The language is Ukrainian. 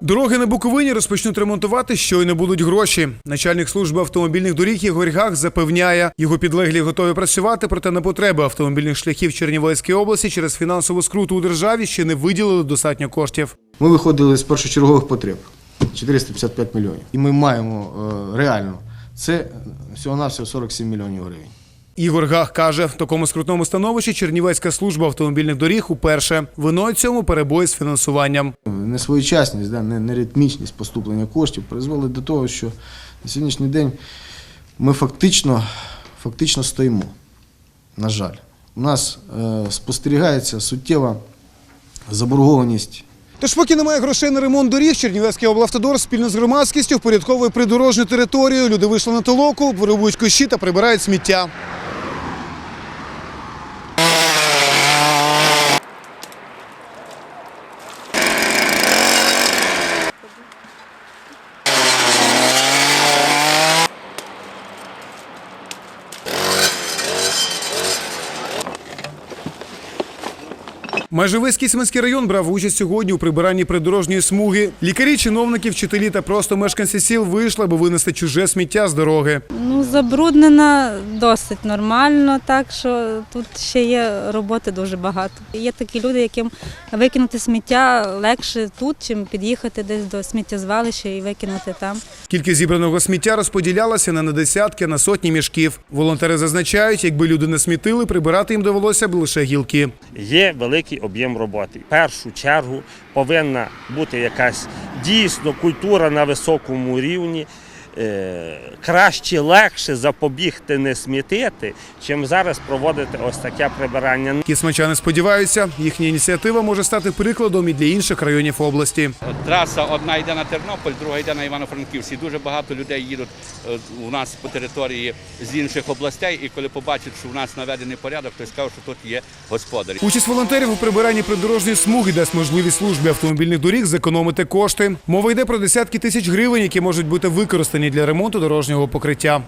Дороги на Буковині розпочнуть ремонтувати, щойно будуть гроші. Начальник служби автомобільних доріг Ігор Гах запевняє, його підлеглі готові працювати, проте на потреби автомобільних шляхів Чернівецької області через фінансову скруту у державі ще не виділили достатньо коштів. Ми виходили з першочергових потреб 455 мільйонів. І ми маємо е, реально це всього-навсього 47 мільйонів гривень. Ігор Гах каже, в такому скрутному становищі Чернівецька служба автомобільних доріг уперше виною цьому перебої з фінансуванням. Несвоєчасність, да, не- неритмічність поступлення коштів призвели до того, що на сьогоднішній день ми фактично, фактично стоїмо. На жаль, у нас е, спостерігається суттєва заборгованість Тож, поки немає грошей на ремонт доріг, Чернівецький облавтодор спільно з громадськістю впорядковує придорожню територію. Люди вийшли на толоку, вирубують кущі та прибирають сміття. Майже весь Кісменський район брав участь сьогодні у прибиранні придорожньої смуги. Лікарі, чиновники, вчителі та просто мешканці сіл вийшли, аби винести чуже сміття з дороги. Ну, забруднена досить нормально, так що тут ще є роботи дуже багато. Є такі люди, яким викинути сміття легше тут, чим під'їхати десь до сміттєзвалища і викинути там. Кількість зібраного сміття розподілялася не на десятки, а на сотні мішків. Волонтери зазначають, якби люди не смітили, прибирати їм довелося б лише гілки. є великий об'єм роботи. В першу чергу повинна бути якась дійсно культура на високому рівні. Е, Краще, легше запобігти не смітити, чим зараз проводити ось таке прибирання. Кісмачани сподіваються, їхня ініціатива може стати прикладом і для інших районів області. Траса одна йде на Тернопіль, друга йде на Івано-Франківськ. І дуже багато людей їдуть е, у нас по території з інших областей. І коли побачать, що в нас наведений порядок, то скажуть, що тут є господарі. Участь волонтерів у прибиранні придорожньої смуги дасть можливість службі автомобільних доріг зекономити кошти. Мова йде про десятки тисяч гривень, які можуть бути використані для ремонту дорожнього покриття.